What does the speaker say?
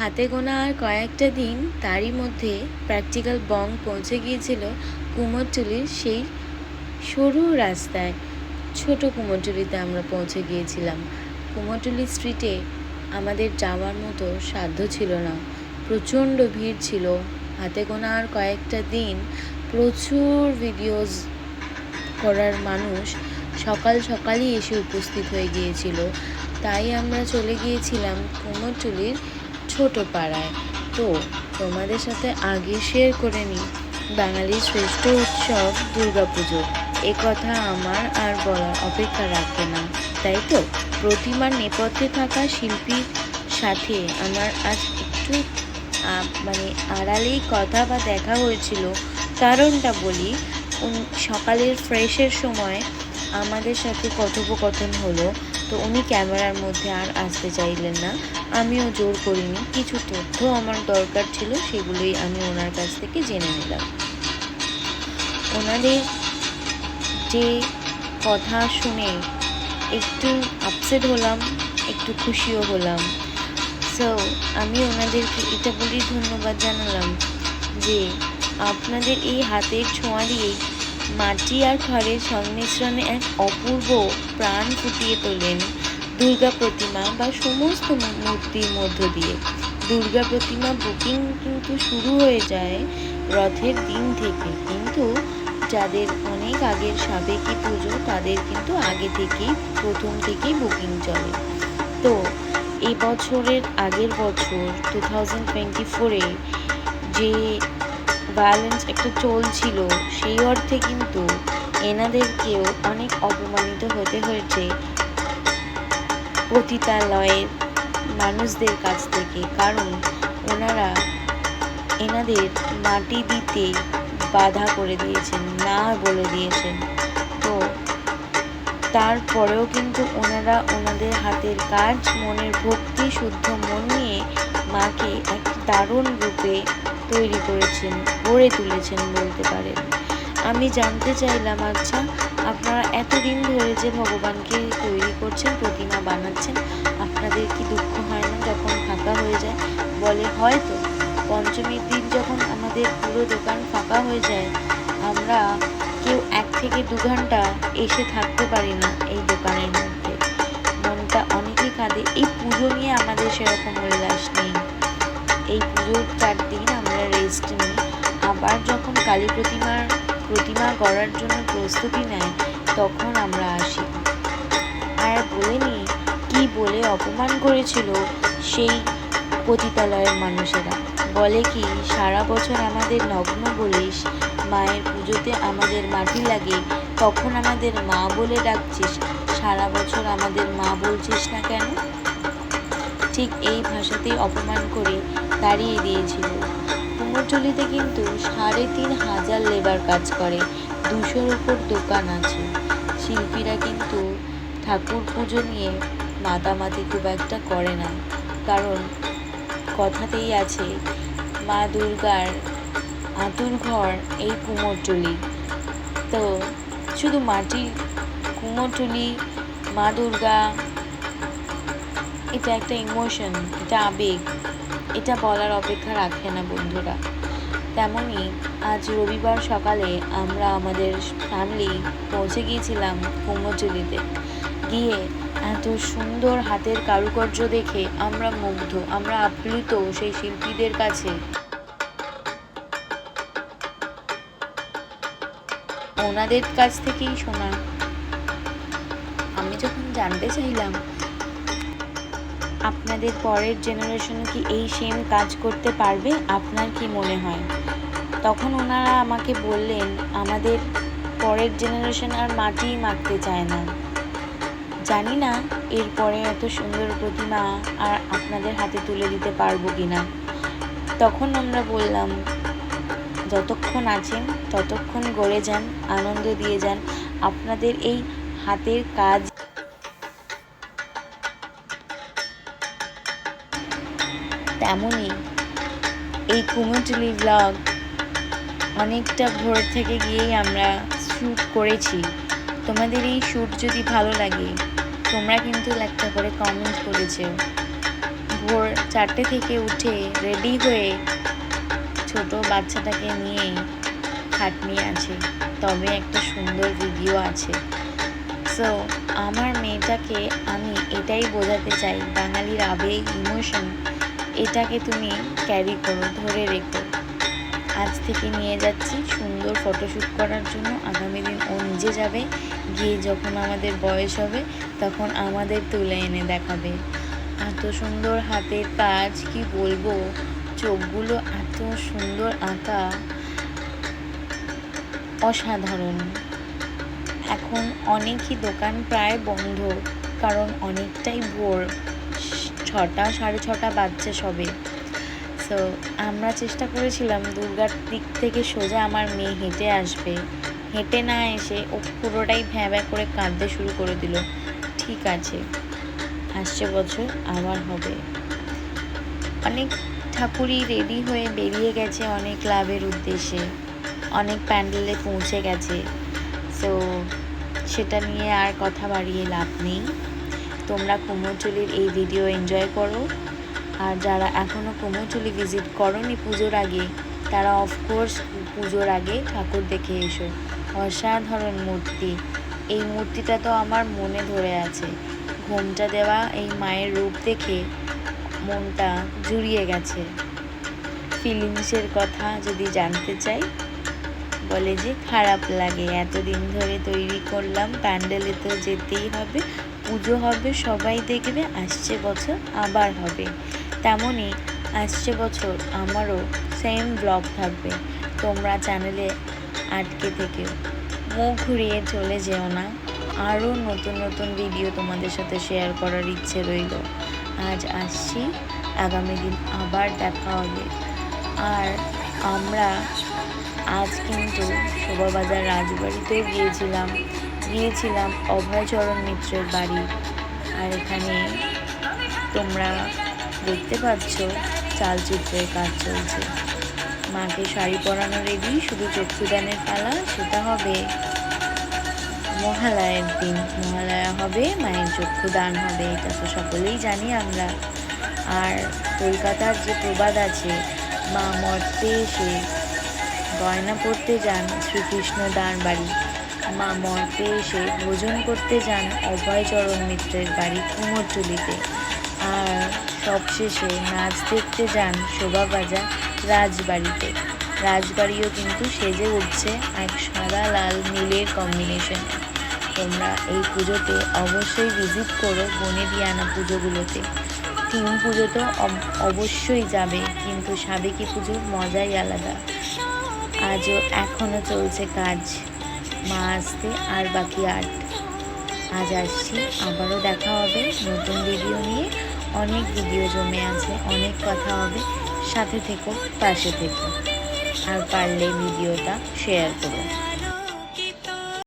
হাতে গোনা আর কয়েকটা দিন তারই মধ্যে প্র্যাকটিক্যাল বং পৌঁছে গিয়েছিল কুমোরটুলির সেই সরু রাস্তায়। ছোট কুমোরটুলিতে আমরা পৌঁছে গিয়েছিলাম। কুমোরটুলি স্ট্রিটে আমাদের যাওয়ার মতো সাধ্য ছিল না। প্রচণ্ড ভিড় ছিল। হাতে গোনা আর কয়েকটা দিন প্রচুর ভিডিওস করার মানুষ সকাল সকালই এসে উপস্থিত হয়ে গিয়েছিল। তাই আমরা চলে গিয়েছিলাম কুমোরটুলির ছোট পাড়ায় তো, তোমাদের সাথে আগে শেয়ার করে নিই। বাঙালির শ্রেষ্ঠ উৎসব দুর্গাপুজো। এ কথা আমার আর বলার অপেক্ষা রাখবে না। তাই তো, প্রতিমার নেপথ্যে থাকা শিল্পীর সাথে আমার আজ একটু মানে আড়ালেই কথা বা দেখা হয়েছিল। কারণটা বলি সকালের ফ্রেশের সময় আমাদের সাথে কথোপকথন হলো। তো উনি ক্যামেরার মধ্যে আর আসতে চাইলেন না। আমিও জোর করিনি। কিছু তথ্য আমার দরকার ছিল, সেগুলোই আমি ওনার কাছ থেকে জেনে নিলাম। ওনাদের যে কথা শুনে একটু আপসেট হলাম, একটু খুশিও হলাম। সো আমি ওনাদেরকে এটা বলেই ধন্যবাদ জানালাম যে আপনাদের এই হাতের ছোঁয়া দিয়েই মাটি আর খড়ের সংমিশ্রণে এক অপূর্ব প্রাণ ফুটিয়ে তোলেন। দুর্গা প্রতিমা বা সমস্ত মূর্তির মধ্য দিয়ে। দুর্গা প্রতিমা বুকিং কিন্তু শুরু হয়ে যায় রথের দিন থেকে। কিন্তু যাদের অনেক আগের সাবেকি পুজো, তাদের কিন্তু আগে থেকেই, প্রথম থেকেই বুকিং চলে। তো এই বছরের আগের বছর টু থাউজেন্ড টোয়েন্টি ফোরে যে ভায়োলেন্স একটা চলছিল, সেই অর্থে কিন্তু এনাদেরকেও অনেক অপমানিত হতে হয়েছে। পতিতালয়ের মানুষদের কাছ থেকে, কারণ ওনারা এনাদের মাটি দিতে বাধা করে দিয়েছেন, না বলে দিয়েছেন। তো তারপরেও কিন্তু ওনারা ওনাদের হাতের কাজ, মনের ভক্তি, শুদ্ধ মন নিয়ে মাকে এক দারুণ রূপে তৈরি করেছেন, গড়ে তুলেছেন বলতে পারেন। আমি জানতে চাইলাম আচ্ছা আপনারা এতদিন ধরে যে ভগবানকে তৈরি করছেন, প্রতিমা বানাচ্ছেন, আপনাদের কি দুঃখ হয় না যখন ফাঁকা হয়ে যায়? বলে হয়তো। পঞ্চমীর দিন যখন আমাদের পুরো দোকান ফাঁকা হয়ে যায়, আমরা কেউ এক থেকে দু ঘণ্টা এসে থাকতে পারি না এই দোকানের মধ্যে। মনটা অনেকই কাঁদে, এই পুজো নিয়ে আমাদের সেরকম উল্লাস নেই। এই পুজোর চার দিন আমরা রেস্ট নিই। আবার যখন কালী প্রতিমার প্রতিমা গড়ার জন্য প্রস্তুতি নেয়, তখন আমরা আসি। আর বলে নি, কি বলে অপমান করেছিল সেই পতিতালয়ের মানুষেরা। বলে কি, সারা বছর আমাদের নগ্ন বলিস, মায়ের পুজোতে আমাদের মাটি লাগে, তখন আমাদের মা বলে ডাকছিস, সারা বছর আমাদের মা বলছিস না কেন? ঠিক এই ভাষাতেই অপমান করে তাড়িয়ে দিয়েছিল। কুমোরটুলিতে কিন্তু সাড়ে তিন হাজার লেবার কাজ করে, দুশোর উপর দোকান আছে। শিল্পীরা কিন্তু ঠাকুর পুজো নিয়ে মাতামাতি খুব একটা করে না। কারণ কথাতেই আছে, মা দুর্গার আতুর ঘর এই কুমোরটুলি। তো শুধু মাটির কুমোরটুলি, মা দুর্গা, এটা একটা ইমোশন, এটা আবেগ। এটা বলার অপেক্ষা রাখে না বন্ধুরা। তেমনই আজ রবিবার সকালে আমরা আমাদের ফ্যামিলি পৌঁছে গিয়েছিলাম কুমোরটুলিতে গিয়ে এত সুন্দর হাতের কারুকার্য দেখে আমরা মুগ্ধ, আমরা আপ্লুত সেই শিল্পীদের কাছে। ওনাদের কাছ থেকেই শোনা। আমি যখন জানতে চাইলাম আপনাদের পরের জেনারেশন কি এই সেম কাজ করতে পারবে? আপনার কি মনে হয়? তখন ওনারা আমাকে বললেন, আমাদের পরের জেনারেশন আর মাটিই মাখতে চায় না। জানি না এরপরে এত সুন্দর প্রতিমা আর আপনাদের হাতে তুলে দিতে পারব কি না তখন আমরা বললাম, যতক্ষণ আছেন, ততক্ষণ গড়ে যান, আনন্দ দিয়ে যান। আপনাদের এই হাতের কাজ তেমনই। এই কুমোরটুলি ব্লগ অনেকটা ভোর থেকে গিয়েই আমরা শ্যুট করেছি। তোমাদের এই শ্যুট যদি ভালো লাগে, তোমরা কিন্তু একটা করে কমেন্ট করেছ। ভোর চারটে থেকে উঠে রেডি হয়ে ছোট বাচ্চাটাকে নিয়ে খাটনি আছে। তবে একটা সুন্দর ভিডিও আছে। সো আমার মেয়েটাকে আমি এটাই বোঝাতে চাই, বাঙালির আবেগ ইমোশন এটাকে তুমি ক্যারি করো, ধরে রেখো। আজ থেকে নিয়ে যাচ্ছি সুন্দর ফটোশ্যুট করার জন্য। আগামী দিন ও নিজে যাবে, গিয়ে যখন আমাদের বয়স হবে, তখন আমাদের তুলে এনে দেখাবে। এত সুন্দর হাতের কাজ, কি বলব? চোখগুলো এত সুন্দর আঁকা। অসাধারণ। এখন অনেকই দোকান প্রায় বন্ধ, কারণ অনেকটাই ভোর। ছটা, সাড়ে ছটা বাজছে সবে। সো আমরা চেষ্টা করেছিলাম দুর্গার দিক থেকে সোজা আমার মেয়ে হেঁটে আসবে। হেঁটে না এসে ও পুরোটাই ভ্যাঁ ভ্যাঁ করে কাঁদতে শুরু করে দিল। ঠিক আছে, আসছে বছর, আবার হবে। অনেক ঠাকুরই রেডি হয়ে বেরিয়ে গেছে অনেক ক্লাবের উদ্দেশ্যে। অনেক প্যান্ডেলে পৌঁছে গেছে। সো সেটা নিয়ে আর কথা বাড়িয়ে লাভ নেই। তোমরা কুমোরটুলির এই ভিডিও এনজয় করো। আর যারা এখনও কুমোরটুলি ভিজিট করনি পুজোর আগে, তারা অফকোর্স পুজোর আগে ঠাকুর দেখে এসো। অসাধারণ মূর্তি। এই মূর্তিটা তো আমার মনে ধরে আছে। ঘোমটা দেওয়া, এই মায়ের রূপ দেখে মনটা জুড়িয়ে গেছে। ফিলিংসের কথা যদি জানতে চাই, বলে যে খারাপ লাগে, এতদিন ধরে তৈরি করলাম, প্যান্ডেলে তো যেতেই হবে। পুজো হবে, সবাই দেখবে, আসছে বছর আবার হবে। তেমনই আসছে বছর আমারও সেম ব্লগ থাকবে, তোমরা চ্যানেলে আটকে থেকে মুখ ঘুরিয়ে চলে যেও না, আরও নতুন নতুন ভিডিও তোমাদের সাথে শেয়ার করার ইচ্ছে রইল। আজ আসছি, আগামী দিন আবার দেখা হবে। আর আমরা আজ কিন্তু শোভাবাজার রাজবাড়িতেও গিয়েছিলাম। গিয়েছিলাম অভয়চরণ মিত্রের বাড়ি। আর এখানে তোমরা দেখতে পাচ্ছ চালচিত্রের কাজ চলছে। মাকে শাড়ি পরানো রেডি শুধু চক্ষুদানের পালা, সেটা হবে মহালয়ের দিন। মহালয়া হবে, মায়ের চক্ষুদান হবে, এটা তো সকলেই জানি আমরা। আর কলকাতার যে প্রবাদ আছে, মা মর্তে এসে গয়না পরতে যান শ্রীকৃষ্ণ দান বাড়ি। মা মর্তে এসে ভোজন করতে যান অভয়চরণ মিত্রের বাড়ি কুমোরটুলিতে। আর সবশেষে নাচ দেখতে যান শোভাবাজার রাজবাড়িতে। রাজবাড়িও কিন্তু সেজে উঠছে এক সাদা লাল নীলের কম্বিনেশনে তোমরা এই পুজোতে অবশ্যই ভিজিট করো বনে বনেদিয়ানা পুজোগুলোতে। তিন পুজো তো অব- অবশ্যই যাবে, কিন্তু সাবেকি পুজোর মজাই আলাদা। আজও এখনও চলছে কাজ। মা আসতে আর বাকি আট। আজ আসছি, আবারও দেখা হবে, নতুন ভিডিও নিয়ে। অনেক ভিডিও জমে আছে, অনেক কথা হবে। সাথে থেকো, পাশে থেকো। আর পারলে ভিডিওটা শেয়ার করো।